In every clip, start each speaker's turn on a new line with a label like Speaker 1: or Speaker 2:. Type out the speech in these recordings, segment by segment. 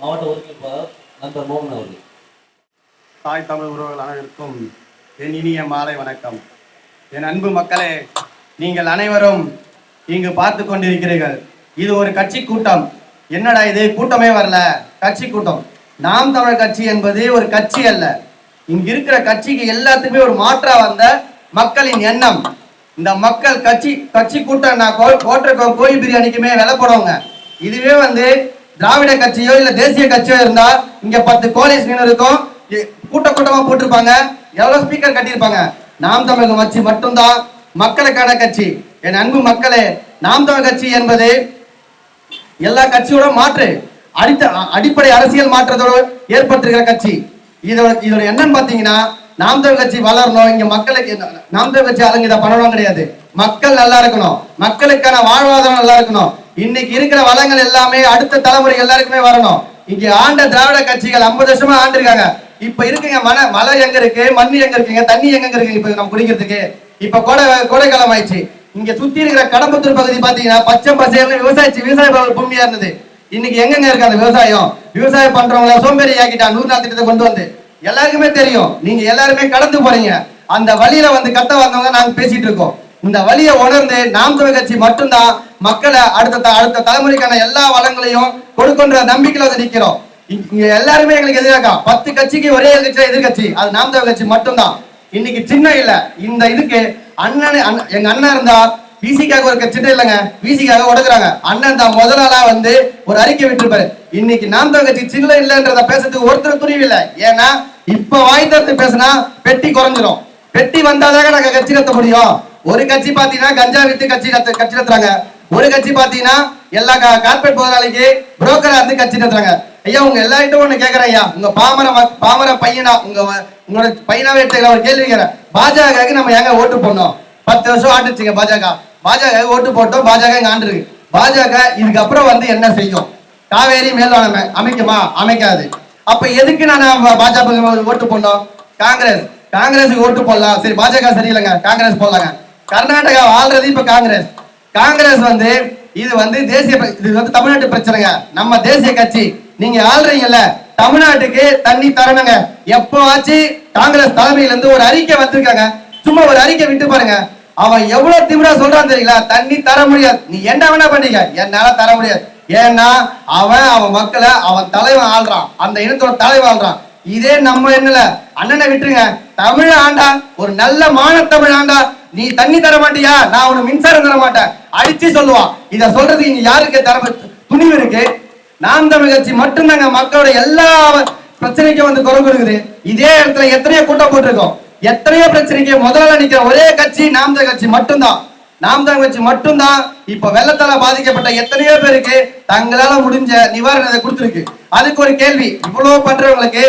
Speaker 1: மாவட்ட ஒருங்கிணைப்பாளர் நண்பர் மோகன் அவர்கள்.
Speaker 2: தாய் தமிழ் உறவுகள் அனைவருக்கும் என் இனிய மாலை வணக்கம். என் அன்பு மக்களே நீங்கள் அனைவரும் இங்கு பார்த்து கொண்டிருக்கிறீர்கள். இது ஒரு கட்சி கூட்டம். என்னடா இது? கூட்டமே வரல. கட்சி கூட்டம். நாம் தமிழர் கட்சி என்பது ஒரு கட்சி அல்ல. இங்க இருக்கிற கட்சிக்கு எல்லாத்துக்குமே ஒரு மாற்றா வந்த மக்களின் எண்ணம். இந்த மக்கள் கட்சி கட்சி கூட்டம் நான் கோ- கோட்டை கோழி பிரியாணிக்குமே விலை போடுவாங்க. இதுவே வந்து திராவிட கட்சியோ இல்ல தேசிய கட்சியோ இருந்தா இங்க பத்து கோழி ஸ்கிரீன் இருக்கும் கூட்ட கூட்டமா போட்டிருப்பாங்க. எவ்வளவு ஸ்பீக்கர் கட்டியிருப்பாங்க? நாம் தமிழகம் கட்சி மட்டும்தான் மக்களுக்கான கட்சி. என் அன்பு மக்களே நாம் தமிழ் கட்சி என்பது எல்லா கட்சியோட மாற்று. அடித்த அடிப்படை அரசியல் மாற்றத்தோடு ஏற்பட்டிருக்கிற கட்சி. இதோட இதோட என்னன்னு பாத்தீங்கன்னா நாம் தமிழ் கட்சி வளரணும். இங்க மக்களுக்கு நாம் தமிழ் கட்சி அலங்கிதான் இதை பண்ணணும் கிடையாது. மக்கள் நல்லா இருக்கணும். மக்களுக்கான வாழ்வாதாரம் நல்லா இருக்கணும். இன்னைக்கு இருக்கிற வளங்கள் எல்லாமே அடுத்த தலைமுறை எல்லாருக்குமே வரணும். இங்க ஆண்ட திராவிட கட்சிகள் 50 வருஷமா ஆண்டிருக்காங்க. இப்ப இருக்குங்க மன மலை எங்க இருக்கு மண் எங்க இருக்குங்க தண்ணி எங்க இருக்கு இப்ப நம்ம குடிக்கிறதுக்கு. இப்ப கோடை கோடைக்காலம் ஆயிடுச்சு. இங்க சுத்தி இருக்கிற கடம்பத்தூர் பகுதி பாத்தீங்கன்னா பச்சை பசேல்னு விவசாயிச்சு விவசாய பூமியா இருந்தது. இன்னைக்கு எங்கெங்க இருக்கு அந்த விவசாயம்? விவசாயம் பண்றவங்கள சோம்பேறி ஆக்கிட்டான் நூறு நாள் திட்டத்தை கொண்டு வந்து. எல்லாருக்குமே தெரியும். நீங்க எல்லாருமே கடந்து போறீங்க. அந்த வழியில வந்து கத்த வந்தவங்க நாங்க பேசிட்டு இருக்கோம். இந்த வழியை உணர்ந்து நாம் தமிழ் கட்சி மட்டும்தான் மக்களை அடுத்த த- அடுத்த தலைமுறைக்கான எல்லா வளங்களையும் கொடுக்கின்ற நம்பிக்கையில வந்து நிக்கிறோம். இங்க எல்லாருமே எங்களுக்கு எதிராக பத்து கட்சிக்கு ஒரே கட்சி எதிர்கட்சி. அது நாம் தமிழ் கட்சி மட்டும்தான். இன்னைக்கு சின்ன இல்ல. இந்த இதுக்கு அண்ணன் அண்ணன்- எங்க அண்ணன் இருந்தா பிசிக்காக ஒரு சின்ன இல்லைங்க. பிசிக்காக உடக்குறாங்க அண்ணன் தான் முதல் ஆளா வந்து ஒரு அறிக்கை விட்டுருப்பாரு. இன்னைக்கு நாம் தமிழ் கட்சி சின்ன இல்லைன்றத பேசுறதுக்கு ஒருத்தர் துணிவில்லை ஏன்னா இப்ப வாய் திறந்து பேசினா பெட்டி குறைஞ்சிரும். பெட்டி வந்தாதாங்க நாங்க கட்சி நடத்த முடியும். ஒரு கட்சி பாத்தீங்கன்னா கஞ்சா வித்து கட்சி கட்சி நடத்துறாங்க. ஒரு கட்சி பாத்தீங்கன்னா எல்லா கார்பரேட் முதலாளிக்கு புரோக்கரா இருந்து கட்சி நடத்துறாங்க. ஐயா உங்க எல்லார்கிட்டும் ஒண்ணு கேக்குறேன் ஐயா. உங்க பாமர பாமர பையனா உங்க உங்களோட பையனாவே எடுத்துக்கலாம் ஒரு கேள்வி கேட்கிறேன் பாஜகவுக்கு நம்ம எங்க ஓட்டு போடணும்? பத்து வருஷம் ஆட்டுச்சுங்க பாஜக. பாஜக ஓட்டு போட்டோம் பாஜக இங்க ஆண்டுருக்கு. பாஜக இதுக்கப்புறம் வந்து என்ன செய்யும்? காவேரி மேலாண்மை அமைக்குமா? அமைக்காது. அப்ப எதுக்கு நான் பாஜக ஓட்டு போடணும்? காங்கிரஸ். காங்கிரஸுக்கு ஓட்டு போடலாம். சரி பாஜக சரியில்லைங்க. காங்கிரஸ் போடலாங்க. கர்நாடகா ஆள்றது இப்ப காங்கிரஸ். காங்கிரஸ் வந்து இது வந்து தேசிய இது வந்து தமிழ்நாட்டு பிரச்சனைங்க. நம்ம தேசிய கட்சி நீங்க ஆள்றீங்கல்ல தமிழ்நாட்டுக்கு தண்ணி தரணுங்க. எப்போ ஆச்சு காங்கிரஸ் தலைமையில இருந்து ஒரு அறிக்கை வந்திருக்காங்க. சும்மா ஒரு அறிக்கை விட்டு பாருங்க. அவன் எவ்வளவு திமிரா சொல்றான் தெரியுங்களா? தண்ணி தர முடியாது. நீ என்ன வேணா பண்ணீங்க? என்னால தர முடியாது. ஏன்னா அவன் அவன் மக்களை அவன் தலைவன் ஆள்றான். அந்த இனத்தோட தலைவன் ஆள்றான். இதே நம்ம என்னல அண்ணனை விட்டுருங்க. தமிழ் ஆண்டா ஒரு நல்ல மான தமிழ் ஆண்டா நீ தண்ணி தர மாட்டியா? நான் உனக்கு மின்சாரம் தர மாட்டேன். அடிச்சு சொல்லுவான் இத சொல்றது இங்க யாருக்கு தர துணிவு இருக்கு? நாம் தமிழ் கட்சி மட்டும்தாங்க மக்களோட எல்லா பிரச்சனைக்கும் வந்து குறை கொடுக்குது. இதே இடத்துல எத்தனையோ கூட்டம் போட்டிருக்கோம். எத்தனையோ பிரச்சனைக்கு முதல்ல நிக்கிற ஒரே கட்சி நாம் தமிழ் கட்சி மட்டும்தான். நாம் தமிழ் கட்சி மட்டும்தான். இப்ப வெள்ளத்தால பாதிக்கப்பட்ட எத்தனையோ பேருக்கு தங்களால முடிஞ்ச நிவாரணத்தை கொடுத்துருக்கு. அதுக்கு ஒரு கேள்வி. இவ்வளவு பண்றவங்களுக்கு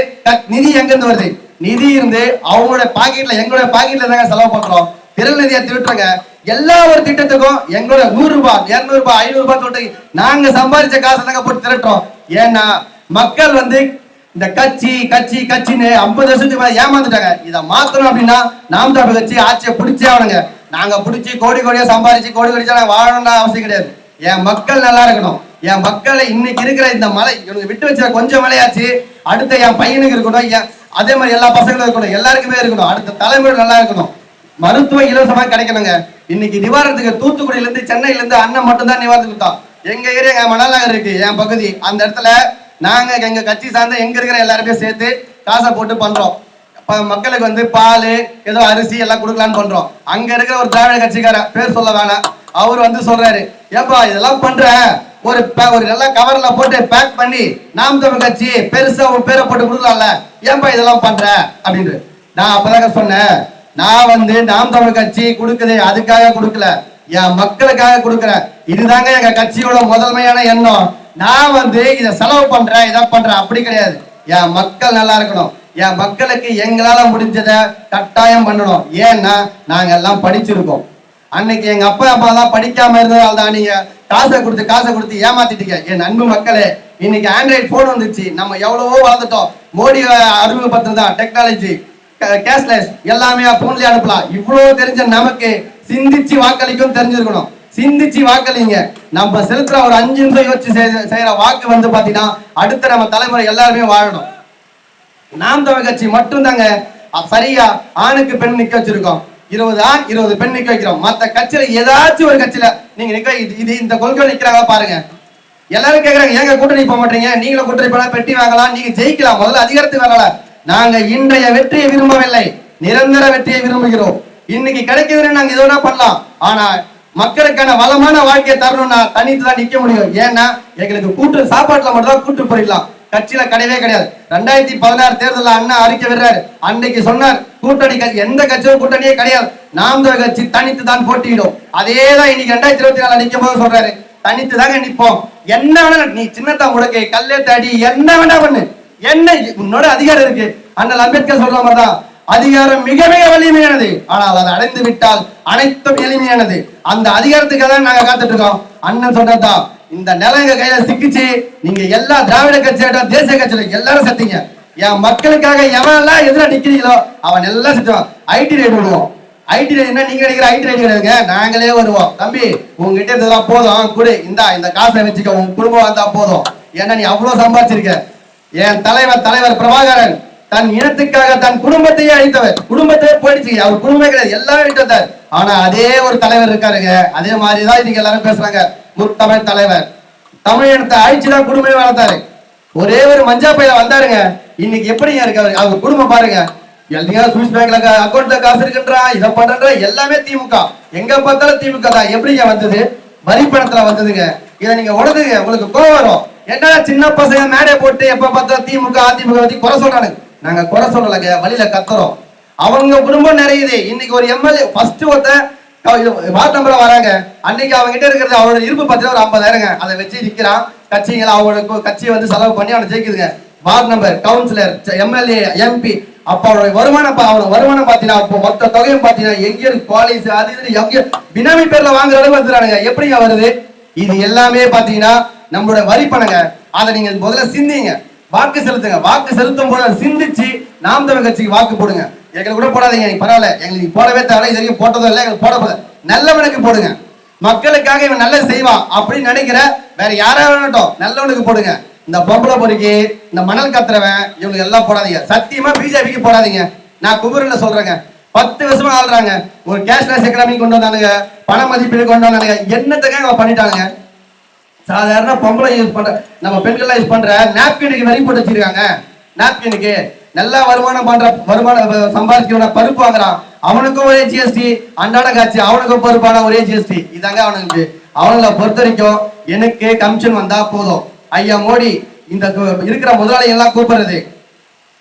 Speaker 2: நிதி எங்க இருந்து வருது? நிதி இருந்து அவங்களோட பாக்கெட்ல எங்களோட பாக்கெட்ல தாங்க செலவு பண்றோம் திரள் நிதியை திருட்டுறாங்க. எல்லா ஒரு திட்டத்துக்கும் எங்களோட நூறு ரூபாய் இருநூறு ரூபாய் ஐநூறு ரூபாய் சொல்லிட்டு நாங்க சம்பாதிச்ச காசை தாங்க போட்டு திரட்டுறோம். ஏன்னா மக்கள் வந்து இந்த கட்சி கட்சி கட்சின்னு ஐம்பது வருஷத்துக்கு மேல ஏமாந்துட்டாங்க. இதை மாத்தணும் அப்படின்னா நாம் தமிழ் கட்சி ஆட்சியை பிடிச்சே ஆகணுங்க. நாங்க பிடிச்சி கோடி கோடியா சம்பாதிச்சு கோடி கோடிச்சா நாங்கள் வாழணும்னு அவசியம் கிடையாது. என் மக்கள் நல்லா இருக்கணும். என் மக்களை இன்னைக்கு இருக்கிற இந்த மலை இவனுக்கு விட்டு வச்ச கொஞ்சம் மலையாச்சு அடுத்த என் பையனுக்கு இருக்கணும் என் அதே மாதிரி எல்லா பசங்களும் இருக்கணும் எல்லாருக்குமே இருக்கணும் அடுத்த தலைமுறை நல்லா இருக்கணும். மருத்துவ இலவசமா கிடைக்கணுங்க. இன்னைக்கு நிவாரணத்துக்கு தூத்துக்குடியில இருந்து சென்னையில இருந்து அண்ணன் மட்டும் தான் நிவாரணத்துக்கு கொடுத்தோம் எங்க ஏரியா எங்க மணல் நகர் இருக்கு என் பகுதி. அந்த இடத்துல நாங்க எங்க கட்சி சார்ந்த எங்க இருக்கிற எல்லாருமே சேர்த்து காசை போட்டு பண்றோம். மக்களுக்கு வந்து பால் ஏதோ அரிசி எல்லாம் கொடுக்கலான்னு பண்றோம். அங்க இருக்கிற ஒரு திராவிட கட்சிக்கார பேர் சொல்ல வேணாம். அவர் வந்து சொல்றாரு ஏப்பா இதெல்லாம் பண்ற? ஒரு ஒரு நல்ல கவர்ல போட்டு பேக் பண்ணி நாம் தமிழ் கட்சி பெருசா உன் பேரை போட்டு கொடுக்கலாம்ல. ஏன்பா இதெல்லாம் பண்ற? அப்படின்னு நான் அப்பதாங்க சொன்னேன் நான் வந்து நாம் தமிழ் கட்சி கொடுக்குது அதுக்காக கொடுக்கல. என் மக்களுக்காக கொடுக்குறேன் இதுதாங்க எங்க கட்சியோட முதன்மையான எண்ணம். நான் வந்து இதை செலவு பண்றேன் இதை பண்றேன். அப்படி கிடையாது. என் மக்கள் நல்லா இருக்கணும். என் மக்களுக்கு எங்களால முடிஞ்சதை கட்டாயம் பண்ணணும். ஏன்னா நாங்க எல்லாம் படிச்சிருக்கோம். அன்னைக்கு எங்க அப்பா அப்பா தான் படிக்காம இருந்ததால தான் நீங்க காசை கொடுத்து காசை கொடுத்து ஏமாத்திட்டீங்க. என் அன்பு மக்களே இன்னைக்கு ஆண்ட்ராய்ட் போன் வந்துச்சு. நம்ம எவ்வளவோ வளர்ந்துட்டோம். மோடி அறிமுகப்படுத்தினதான் டெக்னாலஜி கேஷ்லெஸ் எல்லாமே போன்லயே அனுப்பலாம் இவ்வளவு தெரிஞ்ச நமக்கு சிந்திச்சு வாக்களிக்கும் தெரிஞ்சிருக்கணும். சிந்திச்சு வாக்களிங்க. நம்ம செலுத்துற ஒரு அஞ்சு நிமிஷம் யோசிச்சு செய்ய- செய்யற வாக்கு வந்து பாத்தீங்கன்னா அடுத்த நம்ம தலைமுறை எல்லாருமே வாழணும். நாம் தமிழ் கட்சி மட்டும்தாங்க தாங்க சரியா ஆணுக்கு பெண் நிக்க வச்சிருக்கோம். இருபது ஆண் இருபது பெண் நிக்க வைக்கிறோம். மத்த கட்சியில ஏதாச்சும் ஒரு கட்சியில நீங்க நிக்க இது இது இந்த கொள்கை நிக்கிறாங்க பாருங்க. எல்லாரும் கேக்குறாங்க ஏங்க கூட்டணி போக மாட்டீங்க? நீங்களும் கூட்டணி போனா பெட்டி வாங்கலாம் நீங்க ஜெயிக்கலாம். முதல்ல அதிகாரத்துக்கு வரல. நாங்கள் இன்றைய வெற்றியை விரும்பவில்லை. நிரந்தர வெற்றியை விரும்புகிறோம். இன்னைக்கு கிடைக்குதுன்னு நாங்க எது பண்ணலாம். ஆனா மக்களுக்கான வளமான வாழ்க்கையை தரணும்னா தனித்து தான் நிக்க முடியும். ஏன்னா எங்களுக்கு கூட்டு சாப்பாட்டுல மட்டும் தான் கூட்டு போயிடலாம். கட்சியில கிடையவே கிடையாது. ரெண்டாயிரத்தி பதினாறு தேர்தலில் அண்ணா அறிக்கை விடுறாரு. அன்னைக்கு சொன்னார் கூட்டணி கட்சி எந்த கட்சியும் கூட்டணியே கிடையாது. நாம் கட்சி தனித்து தான் போட்டியிடும். அதே தான் இன்னைக்கு ரெண்டாயிரத்தி இருபத்தி நாலு நிற்கும் போது சொல்றாரு. தனித்து தாங்க நிற்போம் என்ன வேணா நீ சின்னத்தா முடக்கு கல்லே தாடி என்ன வேணா பண்ணு. என்ன உன்னோட அதிகாரம் இருக்கு? அண்ணல் அம்பேத்கர் சொல்ற மாதிரிதான். அதிகாரம் மிக மிக வலிமையானது. ஆனால் அதை அடைந்து விட்டால் அனைத்தும் எளிமையானது. அந்த அதிகாரத்துக்கு தான் நாங்க காத்துட்டு இருக்கோம். அண்ணன் சொன்னதுதான் இந்த நிலம் எங்க கையில சிக்கிச்சு நீங்க எல்லா திராவிட கட்சியாட்டம் தேசிய கட்சியில எல்லாரும் செத்தீங்க. என் மக்களுக்காக எவன் எல்லாம் எதிர நிக்கிறீங்களோ அவன் எல்லாம் செத்துவான். ஐடி ரைடு விடுவோம். ஐடி ரைடு என்ன? நீங்க நினைக்கிற ஐடி ரைடு கிடையாதுங்க நாங்களே வருவோம். தம்பி உங்ககிட்ட இருந்ததெல்லாம் போதும். கொடு இந்தா இந்த காசை வச்சுக்க. உன் குடும்பம் வந்தா போதும். ஏன்னா நீ அவ்வளவு சம்பாதிச்சிருக்க. என் தலைவர் தலைவர் பிரபாகரன் தன் இனத்துக்காக தன் குடும்பத்தையே அழித்தவர். குடும்பத்தையே போயிடுச்சு அவர் குடும்பமே கிடையாது. எல்லாரும் அழித்து ஆனா அதே ஒரு தலைவர் இருக்காருங்க. அதே மாதிரிதான் இன்னைக்கு எல்லாரும் பேசுறாங்க. முத்தமிழ் தலைவர். தமிழ் இனத்தை அழிச்சுதான் குடும்பமே வளர்த்தாரு. ஒரே ஒரு மஞ்சா பையில வந்தாருங்க. இன்னைக்கு எப்படிங்க இருக்காரு? அவர் குடும்பம் பாருங்க. எல்லாரும் சுவிஸ் பேங்க்ல அக்கௌண்ட்ல காசு இருக்குன்றா இதை பண்றா எல்லாமே திமுக. எங்க பார்த்தாலும் திமுக தான். எப்படிங்க வந்தது? வரி பணத்துல வந்ததுங்க. இதை நீங்க உடனே உங்களுக்கு கோவம் வரும். என்னடா சின்ன பசங்க மேடை போட்டு எப்ப பார்த்தாலும் திமுக அதிமுக பத்தி குறை சொல்றானுங்க நாங்க குறை சொல்லலைங்க. வழியில கத்துறோம். அவங்க குடும்பம் நிறையுது. இன்னைக்கு ஒரு எம்எல்ஏ ஃபர்ஸ்ட் ஒருத்தன் வார்டு நம்பர்ல வராங்க. அன்னைக்கு அவங்க கிட்ட இருக்கிறது அவரோட இருப்பு பார்த்தீங்கன்னா ஒரு ஐம்பதாயிரங்க. அதை வச்சு நிக்கிறான் கட்சிங்களை அவங்களுக்கு கட்சியை வந்து செலவு பண்ணி அவனை ஜெயிக்குதுங்க. Ward number councillor MLA MP அப்ப அவருடைய வருமானம் பா- அவரோட வருமானம் பாத்தீங்கன்னா அப்போ மொத்த தொகையும் பாத்தீங்கன்னா எங்க இருக்கு? பாலிசி அது இது எங்க பினாமி பேர்ல வாங்குற அளவு வந்துறானுங்க எப்படிங்க வருது? இது எல்லாமே பாத்தீங்கன்னா நம்மளோட வரி பணங்க அதை நீங்க முதல்ல சிந்திங்க. வாக்கு செலுத்துங்க. வாக்கு செலுத்தும் போது அதை சிந்திச்சு நாம் தமிழ் கட்சிக்கு வாக்கு போடுங்க. எங்களுக்கு கூட போடாதீங்க எனக்கு பரவாயில்ல. எங்களுக்கு போடவே தேவை இது வரைக்கும் போட்டதும் இல்லை எங்களுக்கு போட போல. நல்லவனுக்கு போடுங்க. மக்களுக்காக இவன் நல்லது செய்வான் அப்படின்னு நினைக்கிற வேற யாரா வேணட்டும் நல்லவனுக்கு போடுங்க. இந்த பொம்பளை பொறுக்கி இந்த மணல் கத்துறவன் இவங்களுக்கு எல்லாம் போடாதீங்க. சத்தியமா பிஜேபிக்கு போடாதீங்க. நான் குபுரில சொல்றேங்க. பத்து வருஷமா ஆள்றாங்க. ஒரு கேஷ்லெஸ் எக்கனாமி கொண்டு வந்தானுங்க பண மதிப்பீடு கொண்டு வந்தானுங்க. என்னத்துக்காக பண்ணிட்டானுங்க? சாதாரண பொம்பளை யூஸ் பண்ற நம்ம பெண்கள்லாம் யூஸ் பண்ற நாப்கினுக்கு வரி போட்டு வச்சிருக்காங்க. நாப்கினுக்கு நல்லா வருமானம் பண்ற வருமானம் சம்பாதிச்சவன பருப்பு வாங்குறான். அவனுக்கும் ஒரே ஜிஎஸ்டி அன்றாட காட்சி அவனுக்கும் பருப்பான ஒரே ஜிஎஸ்டி இதாங்க அவனுக்கு அவங்கள பொறுத்த வரைக்கும் எனக்கு கமிஷன் வந்தா போதும். ஐயா மோடி இந்த இருக்கிற முதலாளி எல்லாம் கூப்பிடுறது.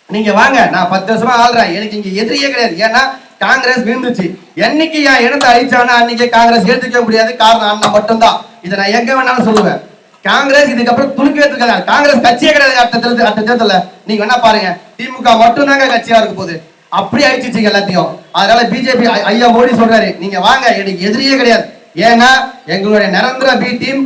Speaker 2: நீங்க வாங்க நான் பத்து வருஷமா ஆள்றேன். எனக்கு இங்க எதிரியே கிடையாது. ஏன்னா காங்கிரஸ் விழுந்துச்சு. என்னைக்கு என் இடத்தை அழிச்சானா அன்னைக்கு காங்கிரஸ் ஏற்றுக்க முடியாது. காரணம் அண்ணன் மட்டும்தான். இதை நான் எங்க வேணாலும் சொல்லுவேன். காங்கிரஸ் இதுக்கப்புறம் துணுக்கவே இருக்காது காங்கிரஸ் கட்சியே கிடையாது அடுத்த தேர்தல் அடுத்த தேர்தல்ல. நீங்க வேணா பாருங்க. திமுக மட்டும்தாங்க கட்சியா இருக்க போகுது. அப்படி அழிச்சிச்சு எல்லாத்தையும். அதனால பிஜேபி ஐயா மோடி சொல்றாரு நீங்க வாங்க. எனக்கு எதிரியே கிடையாது. ஏன்னா எங்களுடைய நிரந்தர பி டீம்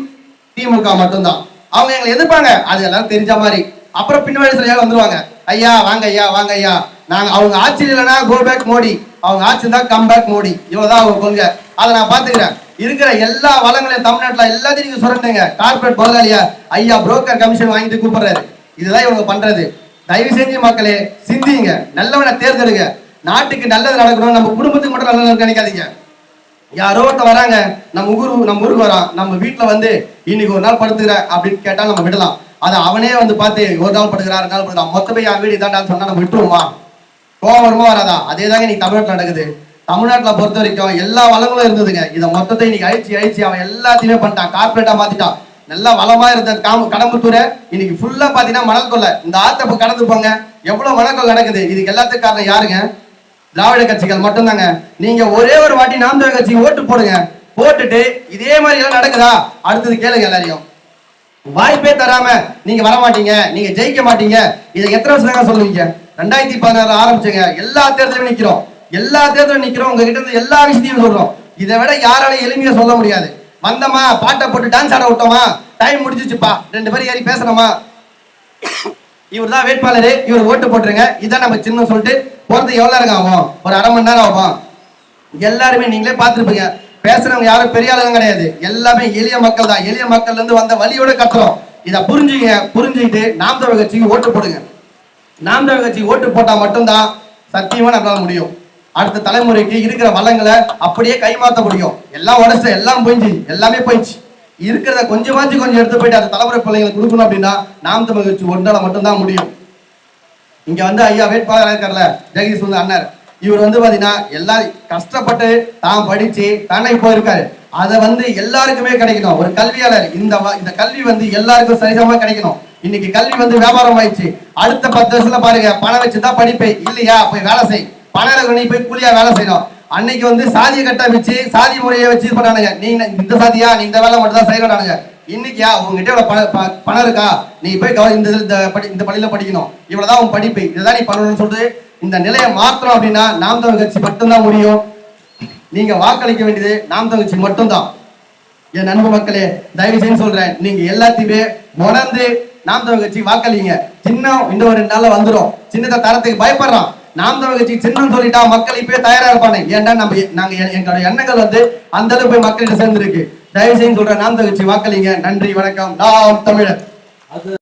Speaker 2: திமுக மட்டும்தான். அவங்க எங்களை எதிர்ப்பாங்க. அது எல்லாம் தெரிஞ்ச மாதிரி. அப்புறம் பின்னாடி சரியாக வந்துருவாங்க. ஐயா வாங்க ஐயா வாங்க ஐயா. நாங்க அவங்க ஆச்சரியம் இல்லைன்னா கோ பேக் மோடி. அவங்க ஆட்சி தான் கம் பேக் மோடி. இவ்வளோதான் அவங்க கொள்கை. அதை நான் பார்த்துக்கிறேன். இருக்கிற எல்லா வளங்களையும் தமிழ்நாட்டில் எல்லாத்தையும் நீங்கள் சுரண்டுங்க கார்பரேட் முதலாளியா ஐயா புரோக்கர் கமிஷன் வாங்கிட்டு கூப்பிடுறாரு. இதுதான் இவங்க பண்ணுறது தயவு செஞ்சு மக்களே சிந்திங்க. நல்லவனை தேர்ந்தெடுங்க. நாட்டுக்கு நல்லது நடக்கணும் நம்ம குடும்பத்துக்கு மட்டும் நல்லது நினைக்காதீங்க. யாரோ ஒருத்தன் வராங்க. நம்ம ஊர் நம்ம ஊருக்கு வரான். நம்ம வீட்டில் வந்து இன்னைக்கு ஒரு நாள் படுத்துக்கிற அப்படின்னு கேட்டால் நம்ம விடலாம். அதை அவனே வந்து பார்த்து ஒரு நாள் படுக்கிறான் ரெண்டு நாள் படுக்கிறான். மொத்தமே என் வீடு இதாண்டான்னு சொன்னால் நம்ம விட்டுருவோமா? கோவம் வருமா வராதா? அதே தாங்க இன்னைக்கு தமிழ்நாட்டில் நடக்குது. தமிழ்நாட்டில் பொறுத்த வரைக்கும் எல்லா வளங்களும் இருந்ததுங்க. இதை மொத்தத்தை இன்னைக்கு அழிச்சு அழிச்சு அவன் எல்லாத்தையுமே பண்ணிட்டான். கார்பரேட்டா மாத்திட்டான். நல்லா வளமா இருந்த காம கடம்புத்தூரை இன்னைக்கு ஃபுல்லா பாத்தீங்கன்னா மணல் கொள்ளை. இந்த ஆத்த இப்போ கடந்து போங்க. எவ்வளவு மணல் கொள்ளை நடக்குது? இதுக்கு எல்லாத்துக்கும் காரணம் யாருங்க? திராவிட கட்சிகள் மட்டும்தாங்க. நீங்க ஒரே ஒரு வாட்டி நாம் தமிழர் கட்சி ஓட்டு போடுங்க. போட்டுட்டு இதே மாதிரி எல்லாம் நடக்குதா? அடுத்தது கேளுங்க எல்லாரையும். வாய்ப்பே தராம நீங்க வர மாட்டீங்க நீங்க ஜெயிக்க மாட்டீங்க. இதை எத்தனை வருஷம் சொல்லுவீங்க? ரெண்டாயிரத்தி பதினாறு ஆரம்பிச்சுங்க. எல்லா தேர்தலும் நிற்கிறோம் எல்லா தேர்தலும் நிற்கிறோம் உங்ககிட்ட இருந்து எல்லா விஷயத்தையும் சொல்றோம். இதை விட யாராலையும் எளிமையாக சொல்ல முடியாது. வந்தோமா? பாட்டை போட்டு டான்ஸ் ஆட விட்டோமா? டைம் முடிஞ்சிச்சுப்பா ரெண்டு பேரும் ஏறி பேசணுமா? இவர் தான் வேட்பாளர். இவர் ஓட்டு போட்டுருங்க. இதான் நம்ம சின்ன சொல்லிட்டு போகிறது எவ்வளோ நேரம் ஆகும்? ஒரு அரை மணி நேரம் ஆகும். எல்லாருமே நீங்களே பார்த்துருப்பீங்க. பேசுறவங்க யாரும் பெரிய ஆளுங்க கிடையாது. எல்லாமே எளிய மக்கள் தான் எளிய மக்கள்லேருந்து வந்த வழியோட கத்துறோம். இதை புரிஞ்சுங்க. புரிஞ்சுக்கிட்டு நாம் தமிழ் கட்சிக்கு ஓட்டு போடுங்க. நாம் தமிழ் கட்சி ஓட்டு போட்டால் மட்டும்தான் சத்தியமா நம்மளால முடியும். அடுத்த தலைமுறைக்கு இருக்கிற வளங்களை அப்படியே கைமாற்ற முடியும். எல்லாம் உடச்சு எல்லாம் போயிடுச்சு எல்லாமே போயிடுச்சு. இருக்கிறத கொஞ்சமாச்சு கொஞ்சம் எடுத்து போயிட்டு அந்த தலைமுறை பிள்ளைங்களுக்கு கொடுக்கணும் அப்படின்னா நாம் தமிழ் கட்சி ஒன்றால் மட்டும்தான் முடியும். இங்க வந்து ஐயா வேட்பாளராக இருக்கார்ல ஜெகதீஷ் வந்து அண்ணர். இவர் வந்து பாத்தீங்கன்னா எல்லா கஷ்டப்பட்டு தான் படிச்சு தானே போயிருக்காரு அதை வந்து எல்லாருக்குமே கிடைக்கணும். ஒரு கல்வியாளர் இந்த வ- இந்த கல்வி வந்து எல்லாருக்கும் சரிசமாக கிடைக்கணும். இன்னைக்கு கல்வி வந்து வியாபாரம் ஆயிடுச்சு. அடுத்த பத்து வருஷத்துல பாருங்க பணம் வச்சுதான் படிப்பை இல்லையா? போய் வேலை செய். பணம் இருக்க போய் கூலியா வேலை செய்யணும். அன்னைக்கு வந்து சாதிய கட்ட வச்சு சாதி முறையை வச்சு இது பண்ணானுங்க. நீ இந்த சாதியா? நீ இந்த வேலை மட்டும் தான் செய்யறானுங்க இன்னைக்கியா? உங்ககிட்ட இவ்வளவு ப- பணம் இருக்கா? நீ போய் கவ- இந்த இந்த படி இந்த பள்ளியில படிக்கணும். இவ்வளவுதான் உன் படிப்பு. இதுதான் நீ பண்ணணும்னு சொல்லிட்டு இந்த நிலையை மாற்றணும் அப்படின்னா நாம் தமிழ் கட்சி மட்டும்தான் முடியும். நீங்க வாக்களிக்க வேண்டியது நாம் தமிழ் கட்சி மட்டும்தான். என் நண்பு மக்களே தயவு செய்து சொல்றேன். நீங்க எல்லாத்தையுமே உணர்ந்து நாம் தமிழ் கட்சி வாக்களிங்க. சின்னம் இன்னும் ஒரு ரெண்டு நாள்ல வந்துரும். சின்னத்தை தரத்துக்கு பயப்படுறான். நாம் தமிழ் கட்சி சின்னம் சொல்லிட்டா மக்கள் இப்பயே தயாரா இருப்பாங்க ஏன்டா நம்ம நாங்க எ- எங்களோட எண்ணங்கள் வந்து அந்த அளவு போய் மக்கள்கிட்ட சேர்ந்துருக்கு. தயவு செய்து சொல்ற நாம் தமிழ் கட்சி வாக்களிங்க. நன்றி வணக்கம். நாம் தமிழர்.
Speaker 1: அது